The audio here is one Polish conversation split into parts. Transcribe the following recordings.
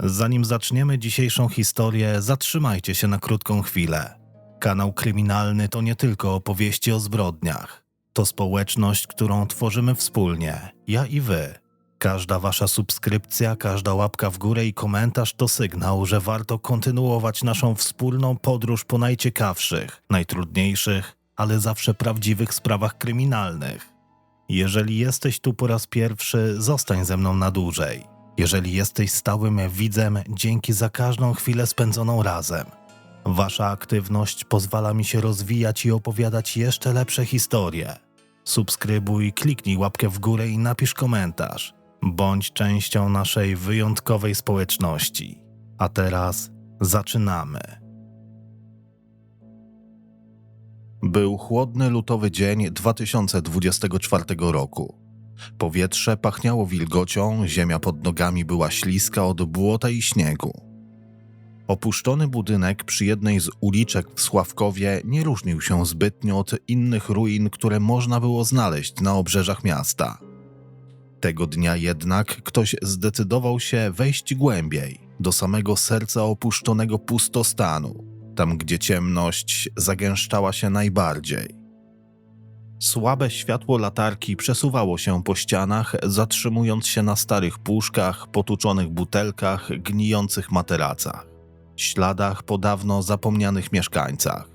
Zanim zaczniemy dzisiejszą historię, zatrzymajcie się na krótką chwilę. Kanał kryminalny to nie tylko opowieści o zbrodniach. To społeczność, którą tworzymy wspólnie, ja i wy. Każda wasza subskrypcja, każda łapka w górę i komentarz to sygnał, że warto kontynuować naszą wspólną podróż po najciekawszych, najtrudniejszych, ale zawsze prawdziwych sprawach kryminalnych. Jeżeli jesteś tu po raz pierwszy, zostań ze mną na dłużej. Jeżeli jesteś stałym widzem, dzięki za każdą chwilę spędzoną razem. Wasza aktywność pozwala mi się rozwijać i opowiadać jeszcze lepsze historie. Subskrybuj, kliknij łapkę w górę i napisz komentarz. Bądź częścią naszej wyjątkowej społeczności. A teraz zaczynamy. Był chłodny lutowy dzień 2024 roku. Powietrze pachniało wilgocią, ziemia pod nogami była śliska od błota i śniegu. Opuszczony budynek przy jednej z uliczek w Sławkowie nie różnił się zbytnio od innych ruin, które można było znaleźć na obrzeżach miasta. Tego dnia jednak ktoś zdecydował się wejść głębiej, do samego serca opuszczonego pustostanu, tam gdzie ciemność zagęszczała się najbardziej. Słabe światło latarki przesuwało się po ścianach, zatrzymując się na starych puszkach, potłuczonych butelkach, gnijących materacach, śladach po dawno zapomnianych mieszkańcach.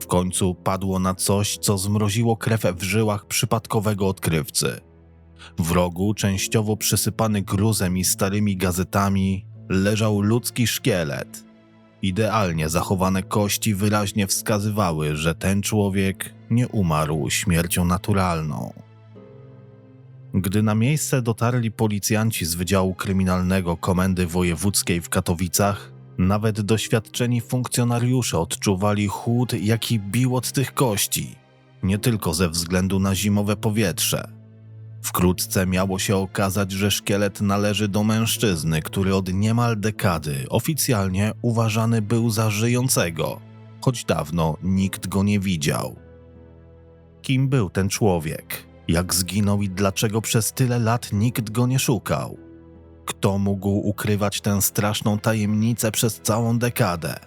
W końcu padło na coś, co zmroziło krew w żyłach przypadkowego odkrywcy. W rogu, częściowo przysypany gruzem i starymi gazetami, leżał ludzki szkielet. Idealnie zachowane kości wyraźnie wskazywały, że ten człowiek nie umarł śmiercią naturalną. Gdy na miejsce dotarli policjanci z Wydziału Kryminalnego Komendy Wojewódzkiej w Katowicach, nawet doświadczeni funkcjonariusze odczuwali chłód, jaki bił od tych kości, nie tylko ze względu na zimowe powietrze. Wkrótce miało się okazać, że szkielet należy do mężczyzny, który od niemal dekady oficjalnie uważany był za żyjącego, choć dawno nikt go nie widział. Kim był ten człowiek? Jak zginął i dlaczego przez tyle lat nikt go nie szukał? Kto mógł ukrywać tę straszną tajemnicę przez całą dekadę?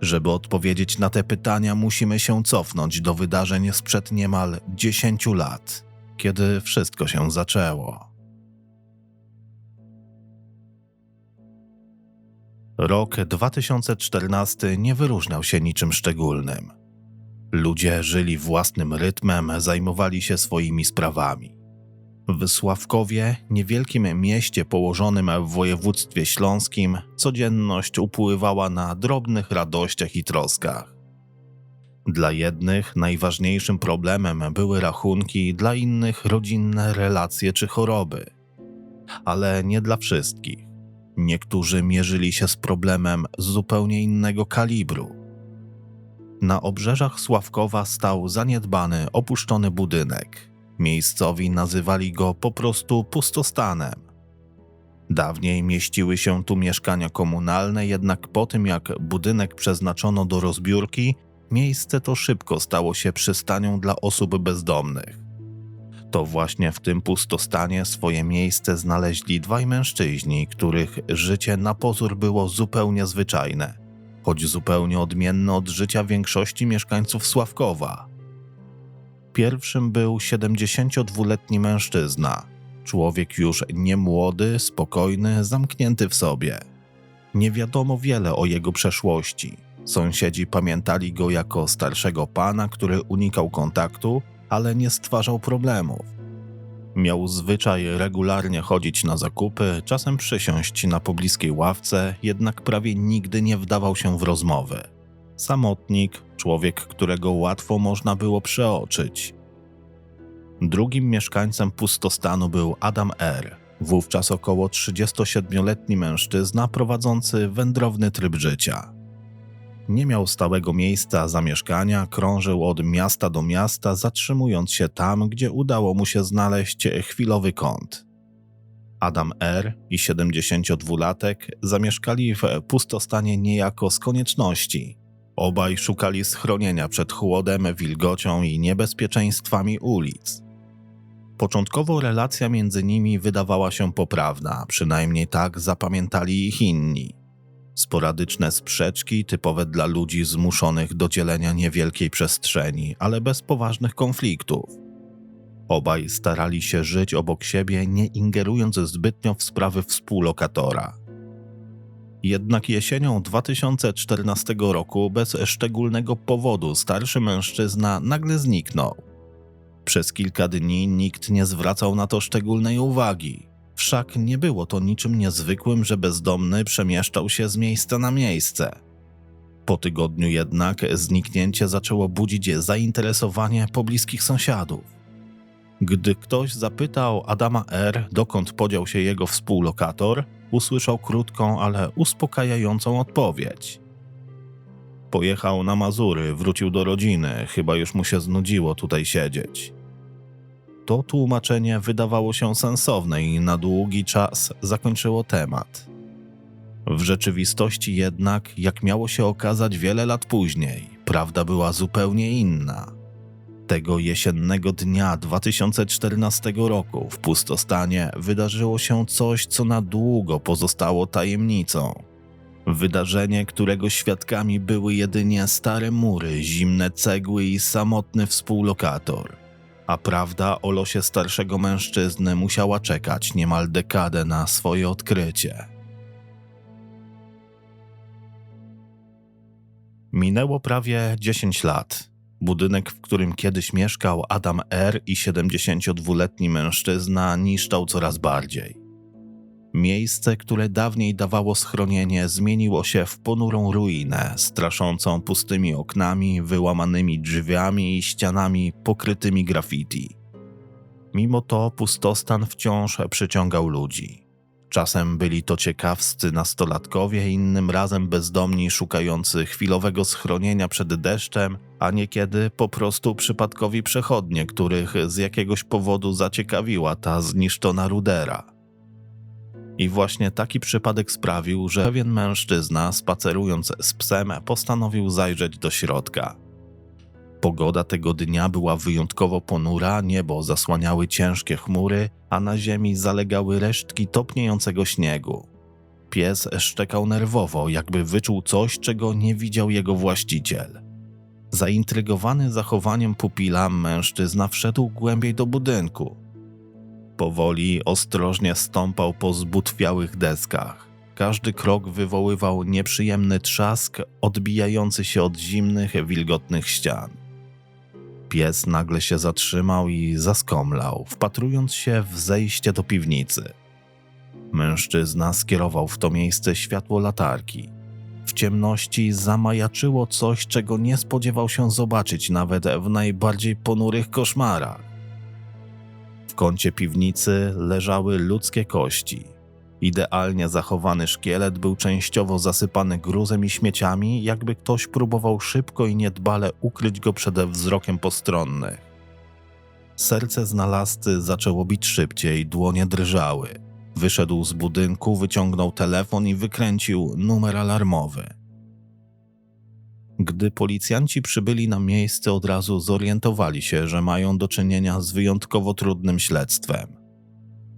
Żeby odpowiedzieć na te pytania, musimy się cofnąć do wydarzeń sprzed niemal 10 lat, kiedy wszystko się zaczęło. Rok 2014 nie wyróżniał się niczym szczególnym. Ludzie żyli własnym rytmem, zajmowali się swoimi sprawami. W Sławkowie, niewielkim mieście położonym w województwie śląskim, codzienność upływała na drobnych radościach i troskach. Dla jednych najważniejszym problemem były rachunki, dla innych rodzinne relacje czy choroby. Ale nie dla wszystkich. Niektórzy mierzyli się z problemem z zupełnie innego kalibru. Na obrzeżach Sławkowa stał zaniedbany, opuszczony budynek. Miejscowi nazywali go po prostu pustostanem. Dawniej mieściły się tu mieszkania komunalne, jednak po tym jak budynek przeznaczono do rozbiórki, miejsce to szybko stało się przystanią dla osób bezdomnych. To właśnie w tym pustostanie swoje miejsce znaleźli dwaj mężczyźni, których życie na pozór było zupełnie zwyczajne, choć zupełnie odmienne od życia większości mieszkańców Sławkowa. Pierwszym był 72-letni mężczyzna, człowiek już niemłody, spokojny, zamknięty w sobie. Nie wiadomo wiele o jego przeszłości. Sąsiedzi pamiętali go jako starszego pana, który unikał kontaktu, ale nie stwarzał problemów. Miał zwyczaj regularnie chodzić na zakupy, czasem przysiąść na pobliskiej ławce, jednak prawie nigdy nie wdawał się w rozmowy. Samotnik, człowiek, którego łatwo można było przeoczyć. Drugim mieszkańcem pustostanu był Adam R., wówczas około 37-letni mężczyzna prowadzący wędrowny tryb życia. Nie miał stałego miejsca zamieszkania, krążył od miasta do miasta, zatrzymując się tam, gdzie udało mu się znaleźć chwilowy kąt. Adam R. i 72-latek zamieszkali w pustostanie niejako z konieczności. Obaj szukali schronienia przed chłodem, wilgocią i niebezpieczeństwami ulic. Początkowo relacja między nimi wydawała się poprawna, przynajmniej tak zapamiętali ich inni. Sporadyczne sprzeczki typowe dla ludzi zmuszonych do dzielenia niewielkiej przestrzeni, ale bez poważnych konfliktów. Obaj starali się żyć obok siebie, nie ingerując zbytnio w sprawy współlokatora. Jednak jesienią 2014 roku bez szczególnego powodu starszy mężczyzna nagle zniknął. Przez kilka dni nikt nie zwracał na to szczególnej uwagi. Wszak nie było to niczym niezwykłym, że bezdomny przemieszczał się z miejsca na miejsce. Po tygodniu jednak zniknięcie zaczęło budzić zainteresowanie pobliskich sąsiadów. Gdy ktoś zapytał Adama R., dokąd podział się jego współlokator, usłyszał krótką, ale uspokajającą odpowiedź. Pojechał na Mazury, wrócił do rodziny, chyba już mu się znudziło tutaj siedzieć. To tłumaczenie wydawało się sensowne i na długi czas zakończyło temat. W rzeczywistości jednak, jak miało się okazać wiele lat później, prawda była zupełnie inna. Tego jesiennego dnia 2014 roku w pustostanie wydarzyło się coś, co na długo pozostało tajemnicą. Wydarzenie, którego świadkami były jedynie stare mury, zimne cegły i samotny współlokator. A prawda o losie starszego mężczyzny musiała czekać niemal dekadę na swoje odkrycie. Minęło prawie 10 lat. Budynek, w którym kiedyś mieszkał Adam R. i 72-letni mężczyzna, niszczał coraz bardziej. Miejsce, które dawniej dawało schronienie, zmieniło się w ponurą ruinę, straszącą pustymi oknami, wyłamanymi drzwiami i ścianami pokrytymi graffiti. Mimo to pustostan wciąż przyciągał ludzi. Czasem byli to ciekawscy nastolatkowie, innym razem bezdomni szukający chwilowego schronienia przed deszczem, a niekiedy po prostu przypadkowi przechodnie, których z jakiegoś powodu zaciekawiła ta zniszczona rudera. I właśnie taki przypadek sprawił, że pewien mężczyzna, spacerując z psem, postanowił zajrzeć do środka. Pogoda tego dnia była wyjątkowo ponura, niebo zasłaniały ciężkie chmury, a na ziemi zalegały resztki topniejącego śniegu. Pies szczekał nerwowo, jakby wyczuł coś, czego nie widział jego właściciel. Zaintrygowany zachowaniem pupila, mężczyzna wszedł głębiej do budynku. Powoli, ostrożnie stąpał po zbutwiałych deskach. Każdy krok wywoływał nieprzyjemny trzask odbijający się od zimnych, wilgotnych ścian. Pies nagle się zatrzymał i zaskomlał, wpatrując się w zejście do piwnicy. Mężczyzna skierował w to miejsce światło latarki. W ciemności zamajaczyło coś, czego nie spodziewał się zobaczyć nawet w najbardziej ponurych koszmarach. Kącie piwnicy leżały ludzkie kości. Idealnie zachowany szkielet był częściowo zasypany gruzem i śmieciami, jakby ktoś próbował szybko i niedbale ukryć go przed wzrokiem postronnych. Serce znalazcy zaczęło bić szybciej, dłonie drżały. Wyszedł z budynku, wyciągnął telefon i wykręcił numer alarmowy. Gdy policjanci przybyli na miejsce, od razu zorientowali się, że mają do czynienia z wyjątkowo trudnym śledztwem.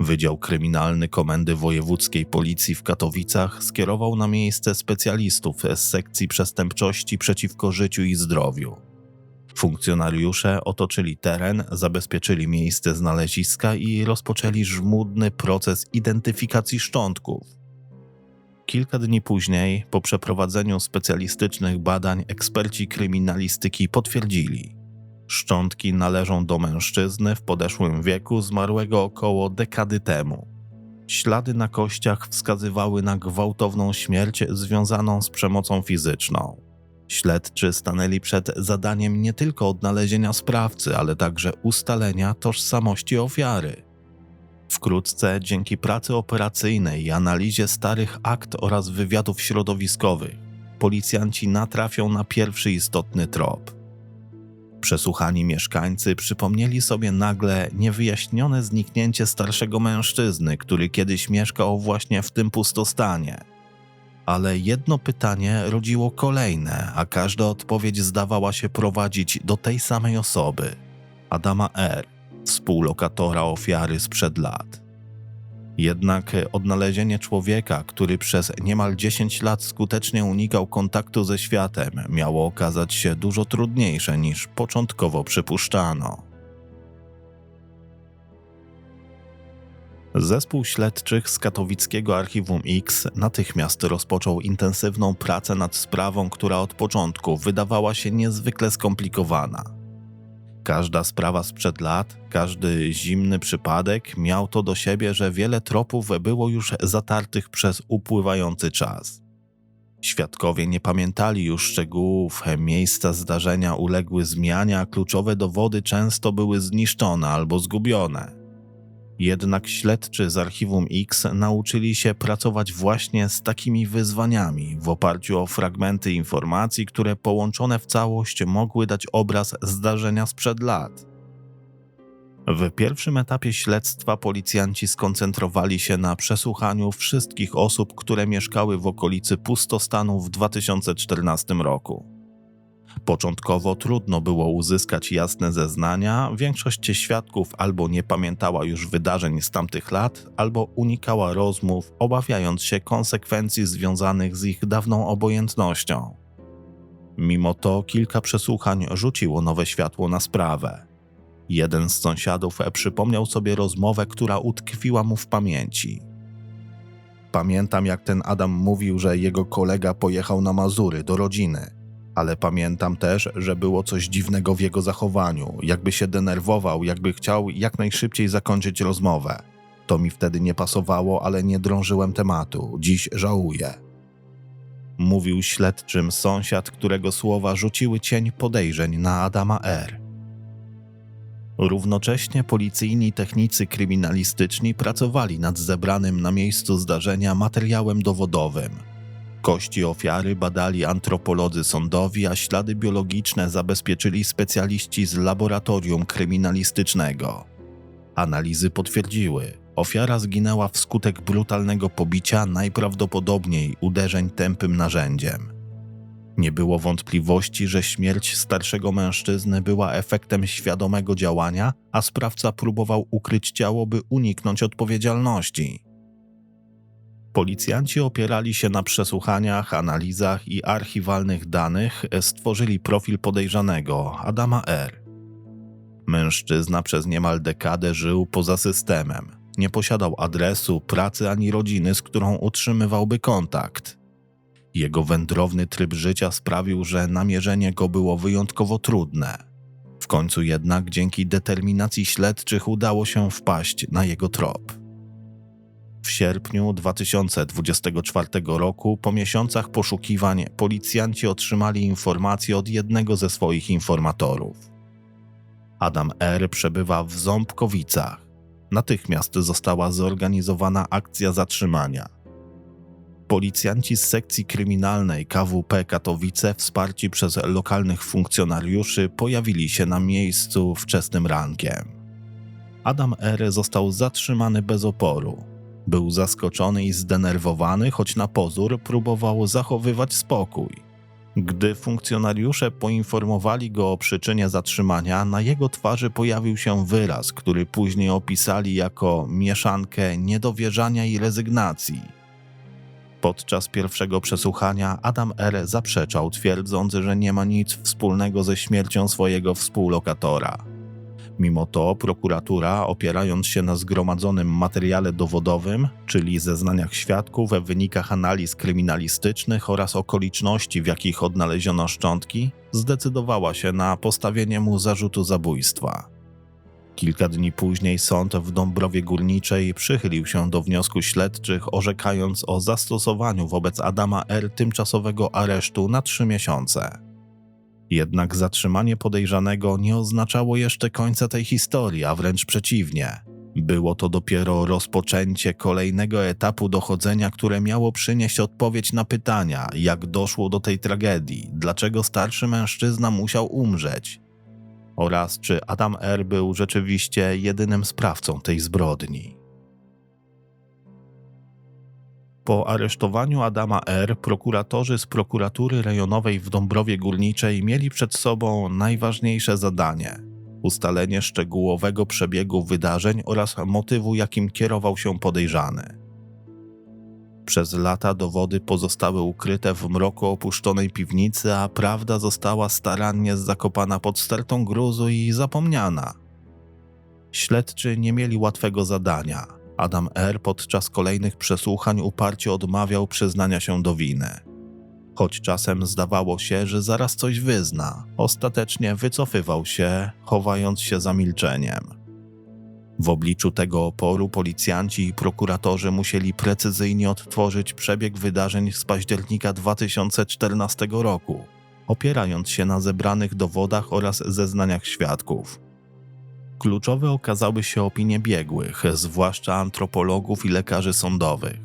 Wydział Kryminalny Komendy Wojewódzkiej Policji w Katowicach skierował na miejsce specjalistów z sekcji przestępczości przeciwko życiu i zdrowiu. Funkcjonariusze otoczyli teren, zabezpieczyli miejsce znaleziska i rozpoczęli żmudny proces identyfikacji szczątków. Kilka dni później, po przeprowadzeniu specjalistycznych badań, eksperci kryminalistyki potwierdzili, Szczątki należą do mężczyzny w podeszłym wieku zmarłego około dekady temu. Ślady na kościach wskazywały na gwałtowną śmierć związaną z przemocą fizyczną. Śledczy stanęli przed zadaniem nie tylko odnalezienia sprawcy, ale także ustalenia tożsamości ofiary. Wkrótce, dzięki pracy operacyjnej i analizie starych akt oraz wywiadów środowiskowych, policjanci natrafią na pierwszy istotny trop. Przesłuchani mieszkańcy przypomnieli sobie nagle niewyjaśnione zniknięcie starszego mężczyzny, który kiedyś mieszkał właśnie w tym pustostanie. Ale jedno pytanie rodziło kolejne, a każda odpowiedź zdawała się prowadzić do tej samej osoby Adama R., współlokatora ofiary sprzed lat. Jednak odnalezienie człowieka, który przez niemal 10 lat skutecznie unikał kontaktu ze światem, miało okazać się dużo trudniejsze niż początkowo przypuszczano. Zespół śledczych z katowickiego Archiwum X natychmiast rozpoczął intensywną pracę nad sprawą, która od początku wydawała się niezwykle skomplikowana. Każda sprawa sprzed lat, każdy zimny przypadek miał to do siebie, że wiele tropów było już zatartych przez upływający czas. Świadkowie nie pamiętali już szczegółów, miejsca zdarzenia uległy zmianie, a kluczowe dowody często były zniszczone albo zgubione. Jednak śledczy z Archiwum X nauczyli się pracować właśnie z takimi wyzwaniami w oparciu o fragmenty informacji, które połączone w całość mogły dać obraz zdarzenia sprzed lat. W pierwszym etapie śledztwa policjanci skoncentrowali się na przesłuchaniu wszystkich osób, które mieszkały w okolicy pustostanu w 2014 roku. Początkowo trudno było uzyskać jasne zeznania, większość świadków albo nie pamiętała już wydarzeń z tamtych lat, albo unikała rozmów, obawiając się konsekwencji związanych z ich dawną obojętnością. Mimo to kilka przesłuchań rzuciło nowe światło na sprawę. Jeden z sąsiadów przypomniał sobie rozmowę, która utkwiła mu w pamięci. Pamiętam, jak ten Adam mówił, że jego kolega pojechał na Mazury do rodziny ale pamiętam też, że było coś dziwnego w jego zachowaniu, jakby się denerwował, jakby chciał jak najszybciej zakończyć rozmowę. To mi wtedy nie pasowało, ale nie drążyłem tematu. Dziś żałuję. Mówił śledczym sąsiad, którego słowa rzuciły cień podejrzeń na Adama R. Równocześnie policyjni technicy kryminalistyczni pracowali nad zebranym na miejscu zdarzenia materiałem dowodowym – Kości ofiary badali antropolodzy sądowi, a ślady biologiczne zabezpieczyli specjaliści z laboratorium kryminalistycznego. Analizy potwierdziły, ofiara zginęła wskutek brutalnego pobicia, najprawdopodobniej uderzeń tępym narzędziem. Nie było wątpliwości, że śmierć starszego mężczyzny była efektem świadomego działania, a sprawca próbował ukryć ciało, by uniknąć odpowiedzialności. Policjanci opierali się na przesłuchaniach, analizach i archiwalnych danych, stworzyli profil podejrzanego Adama R. Mężczyzna przez niemal dekadę żył poza systemem. Nie posiadał adresu, pracy ani rodziny, z którą utrzymywałby kontakt. Jego wędrowny tryb życia sprawił, że namierzenie go było wyjątkowo trudne. W końcu jednak dzięki determinacji śledczych udało się wpaść na jego trop. W sierpniu 2024 roku, po miesiącach poszukiwań, policjanci otrzymali informację od jednego ze swoich informatorów. Adam R. przebywa w Ząbkowicach. Natychmiast została zorganizowana akcja zatrzymania. Policjanci z sekcji kryminalnej KWP Katowice, wsparci przez lokalnych funkcjonariuszy, pojawili się na miejscu wczesnym rankiem. Adam R. został zatrzymany bez oporu. Był zaskoczony i zdenerwowany, choć na pozór próbował zachowywać spokój. Gdy funkcjonariusze poinformowali go o przyczynie zatrzymania, na jego twarzy pojawił się wyraz, który później opisali jako mieszankę niedowierzania i rezygnacji. Podczas pierwszego przesłuchania Adam R. zaprzeczał, twierdząc, że nie ma nic wspólnego ze śmiercią swojego współlokatora. Mimo to prokuratura, opierając się na zgromadzonym materiale dowodowym, czyli zeznaniach świadków, wynikach analiz kryminalistycznych oraz okoliczności, w jakich odnaleziono szczątki, zdecydowała się na postawienie mu zarzutu zabójstwa. Kilka dni później sąd w Dąbrowie Górniczej przychylił się do wniosku śledczych, orzekając o zastosowaniu wobec Adama R. tymczasowego aresztu na trzy miesiące. Jednak zatrzymanie podejrzanego nie oznaczało jeszcze końca tej historii, a wręcz przeciwnie. Było to dopiero rozpoczęcie kolejnego etapu dochodzenia, które miało przynieść odpowiedź na pytania, jak doszło do tej tragedii, dlaczego starszy mężczyzna musiał umrzeć oraz czy Adam R. był rzeczywiście jedynym sprawcą tej zbrodni. Po aresztowaniu Adama R., prokuratorzy z prokuratury rejonowej w Dąbrowie Górniczej mieli przed sobą najważniejsze zadanie ustalenie szczegółowego przebiegu wydarzeń oraz motywu, jakim kierował się podejrzany. Przez lata dowody pozostały ukryte w mroku opuszczonej piwnicy, a prawda została starannie zakopana pod stertą gruzu i zapomniana. Śledczy nie mieli łatwego zadania. Adam R. podczas kolejnych przesłuchań uparcie odmawiał przyznania się do winy. Choć czasem zdawało się, że zaraz coś wyzna, ostatecznie wycofywał się, chowając się za milczeniem. W obliczu tego oporu policjanci i prokuratorzy musieli precyzyjnie odtworzyć przebieg wydarzeń z października 2014 roku, opierając się na zebranych dowodach oraz zeznaniach świadków. Kluczowe okazały się opinie biegłych, zwłaszcza antropologów i lekarzy sądowych.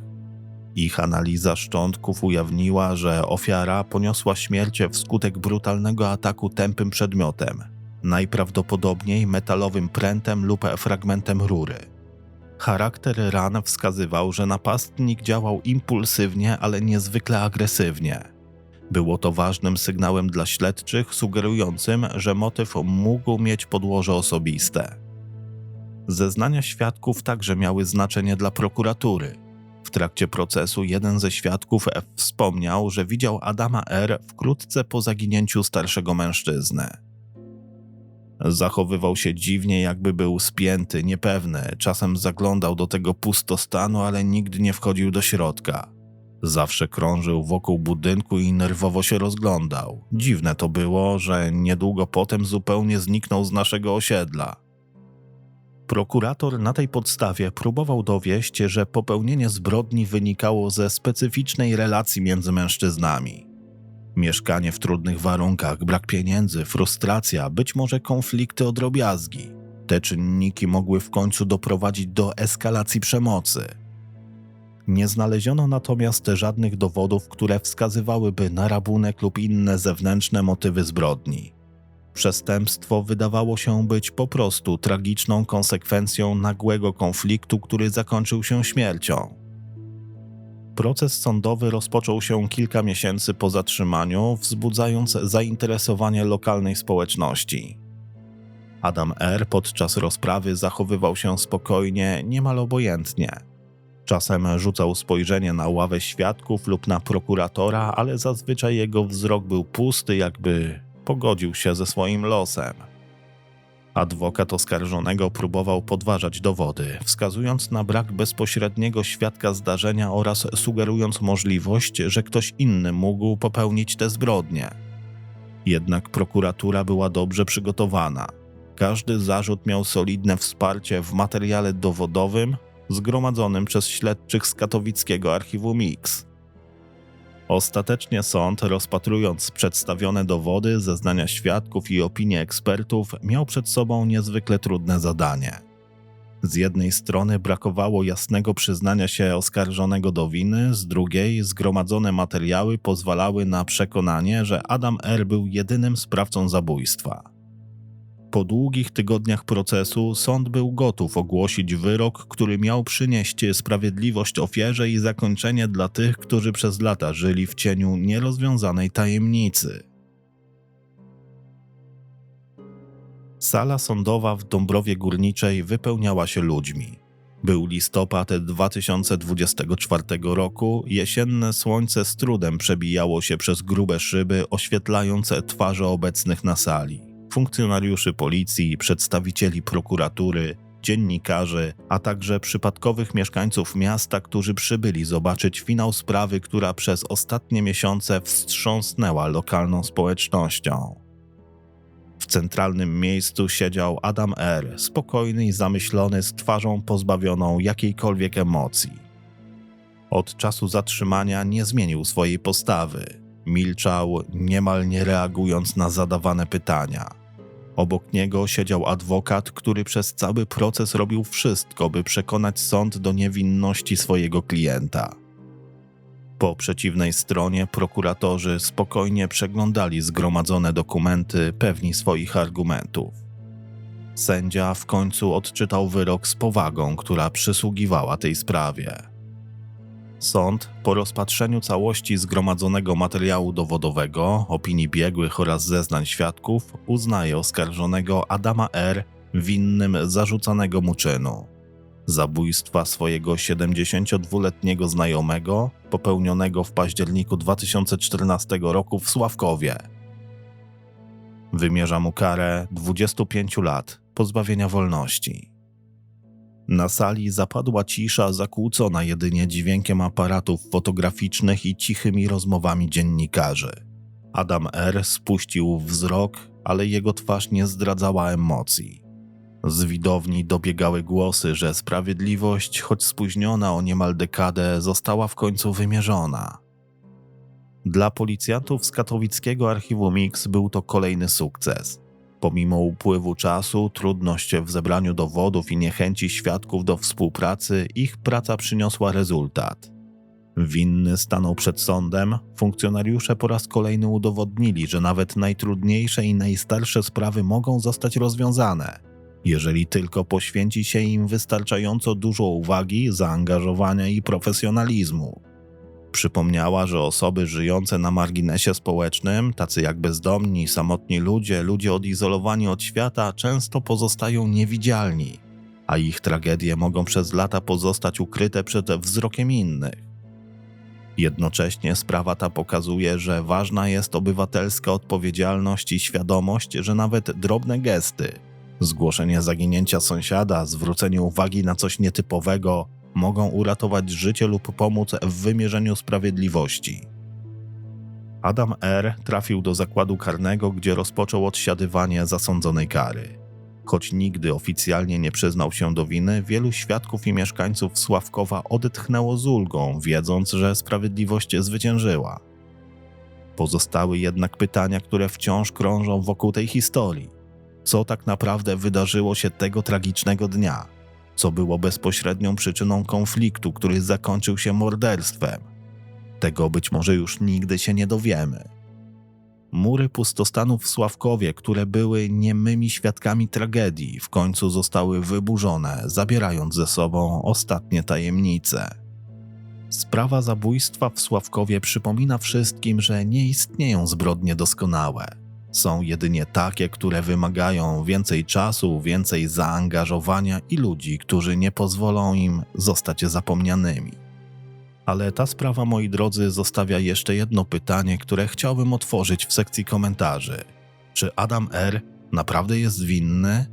Ich analiza szczątków ujawniła, że ofiara poniosła śmierć wskutek brutalnego ataku tępym przedmiotem, najprawdopodobniej metalowym prętem lub fragmentem rury. Charakter ran wskazywał, że napastnik działał impulsywnie, ale niezwykle agresywnie. Było to ważnym sygnałem dla śledczych, sugerującym, że motyw mógł mieć podłoże osobiste. Zeznania świadków także miały znaczenie dla prokuratury. W trakcie procesu jeden ze świadków F wspomniał, że widział Adama R. wkrótce po zaginięciu starszego mężczyzny. Zachowywał się dziwnie, jakby był spięty, niepewny. Czasem zaglądał do tego pustostanu, ale nigdy nie wchodził do środka. Zawsze krążył wokół budynku i nerwowo się rozglądał. Dziwne to było, że niedługo potem zupełnie zniknął z naszego osiedla. Prokurator na tej podstawie próbował dowieść, że popełnienie zbrodni wynikało ze specyficznej relacji między mężczyznami. Mieszkanie w trudnych warunkach, brak pieniędzy, frustracja, być może konflikty o drobiazgi. Te czynniki mogły w końcu doprowadzić do eskalacji przemocy. Nie znaleziono natomiast żadnych dowodów, które wskazywałyby na rabunek lub inne zewnętrzne motywy zbrodni. Przestępstwo wydawało się być po prostu tragiczną konsekwencją nagłego konfliktu, który zakończył się śmiercią. Proces sądowy rozpoczął się kilka miesięcy po zatrzymaniu, wzbudzając zainteresowanie lokalnej społeczności. Adam R. podczas rozprawy zachowywał się spokojnie, niemal obojętnie. Czasem rzucał spojrzenie na ławę świadków lub na prokuratora, ale zazwyczaj jego wzrok był pusty, jakby pogodził się ze swoim losem. Adwokat oskarżonego próbował podważać dowody, wskazując na brak bezpośredniego świadka zdarzenia oraz sugerując możliwość, że ktoś inny mógł popełnić te zbrodnie. Jednak prokuratura była dobrze przygotowana. Każdy zarzut miał solidne wsparcie w materiale dowodowym zgromadzonym przez śledczych z katowickiego archiwum Mix. Ostatecznie sąd, rozpatrując przedstawione dowody, zeznania świadków i opinie ekspertów, miał przed sobą niezwykle trudne zadanie. Z jednej strony brakowało jasnego przyznania się oskarżonego do winy, z drugiej zgromadzone materiały pozwalały na przekonanie, że Adam R. był jedynym sprawcą zabójstwa. Po długich tygodniach procesu sąd był gotów ogłosić wyrok, który miał przynieść sprawiedliwość ofierze i zakończenie dla tych, którzy przez lata żyli w cieniu nierozwiązanej tajemnicy. Sala sądowa w Dąbrowie Górniczej wypełniała się ludźmi. Był listopad 2024 roku, jesienne słońce z trudem przebijało się przez grube szyby, oświetlając twarze obecnych na sali funkcjonariuszy policji, przedstawicieli prokuratury, dziennikarzy, a także przypadkowych mieszkańców miasta, którzy przybyli zobaczyć finał sprawy, która przez ostatnie miesiące wstrząsnęła lokalną społecznością. W centralnym miejscu siedział Adam R., spokojny i zamyślony, z twarzą pozbawioną jakiejkolwiek emocji. Od czasu zatrzymania nie zmienił swojej postawy. Milczał, niemal nie reagując na zadawane pytania. Obok niego siedział adwokat, który przez cały proces robił wszystko, by przekonać sąd do niewinności swojego klienta. Po przeciwnej stronie prokuratorzy spokojnie przeglądali zgromadzone dokumenty, pewni swoich argumentów. Sędzia w końcu odczytał wyrok z powagą, która przysługiwała tej sprawie. Sąd, po rozpatrzeniu całości zgromadzonego materiału dowodowego, opinii biegłych oraz zeznań świadków, uznaje oskarżonego Adama R. winnym zarzucanego mu czynu. Zabójstwa swojego 72-letniego znajomego, popełnionego w październiku 2014 roku w Sławkowie. Wymierza mu karę 25 lat pozbawienia wolności. Na sali zapadła cisza zakłócona jedynie dźwiękiem aparatów fotograficznych i cichymi rozmowami dziennikarzy. Adam R. spuścił wzrok, ale jego twarz nie zdradzała emocji. Z widowni dobiegały głosy, że sprawiedliwość, choć spóźniona o niemal dekadę, została w końcu wymierzona. Dla policjantów z katowickiego archiwum Mix był to kolejny sukces. Pomimo upływu czasu, trudność w zebraniu dowodów i niechęci świadków do współpracy, ich praca przyniosła rezultat. Winny stanął przed sądem, funkcjonariusze po raz kolejny udowodnili, że nawet najtrudniejsze i najstarsze sprawy mogą zostać rozwiązane, jeżeli tylko poświęci się im wystarczająco dużo uwagi, zaangażowania i profesjonalizmu. Przypomniała, że osoby żyjące na marginesie społecznym, tacy jak bezdomni, samotni ludzie, ludzie odizolowani od świata, często pozostają niewidzialni, a ich tragedie mogą przez lata pozostać ukryte przed wzrokiem innych. Jednocześnie sprawa ta pokazuje, że ważna jest obywatelska odpowiedzialność i świadomość, że nawet drobne gesty, zgłoszenie zaginięcia sąsiada, zwrócenie uwagi na coś nietypowego, mogą uratować życie lub pomóc w wymierzeniu sprawiedliwości. Adam R. trafił do zakładu karnego, gdzie rozpoczął odsiadywanie zasądzonej kary. Choć nigdy oficjalnie nie przyznał się do winy, wielu świadków i mieszkańców Sławkowa odetchnęło z ulgą, wiedząc, że sprawiedliwość zwyciężyła. Pozostały jednak pytania, które wciąż krążą wokół tej historii. Co tak naprawdę wydarzyło się tego tragicznego dnia? Co było bezpośrednią przyczyną konfliktu, który zakończył się morderstwem. Tego być może już nigdy się nie dowiemy. Mury pustostanów w Sławkowie, które były niemymi świadkami tragedii, w końcu zostały wyburzone, zabierając ze sobą ostatnie tajemnice. Sprawa zabójstwa w Sławkowie przypomina wszystkim, że nie istnieją zbrodnie doskonałe są jedynie takie, które wymagają więcej czasu, więcej zaangażowania i ludzi, którzy nie pozwolą im zostać zapomnianymi. Ale ta sprawa, moi drodzy, zostawia jeszcze jedno pytanie, które chciałbym otworzyć w sekcji komentarzy. Czy Adam R. naprawdę jest winny?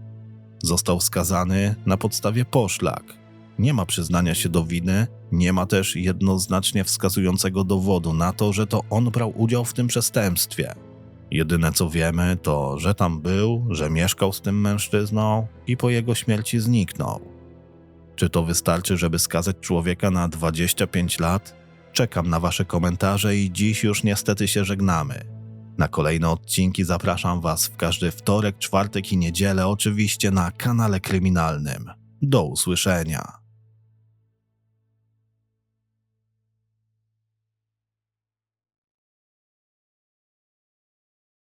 Został skazany na podstawie poszlak. Nie ma przyznania się do winy, nie ma też jednoznacznie wskazującego dowodu na to, że to on brał udział w tym przestępstwie. Jedyne co wiemy, to że tam był, że mieszkał z tym mężczyzną i po jego śmierci zniknął. Czy to wystarczy, żeby skazać człowieka na 25 lat? Czekam na Wasze komentarze i dziś już niestety się żegnamy. Na kolejne odcinki zapraszam Was w każdy wtorek, czwartek i niedzielę, oczywiście na kanale kryminalnym. Do usłyszenia.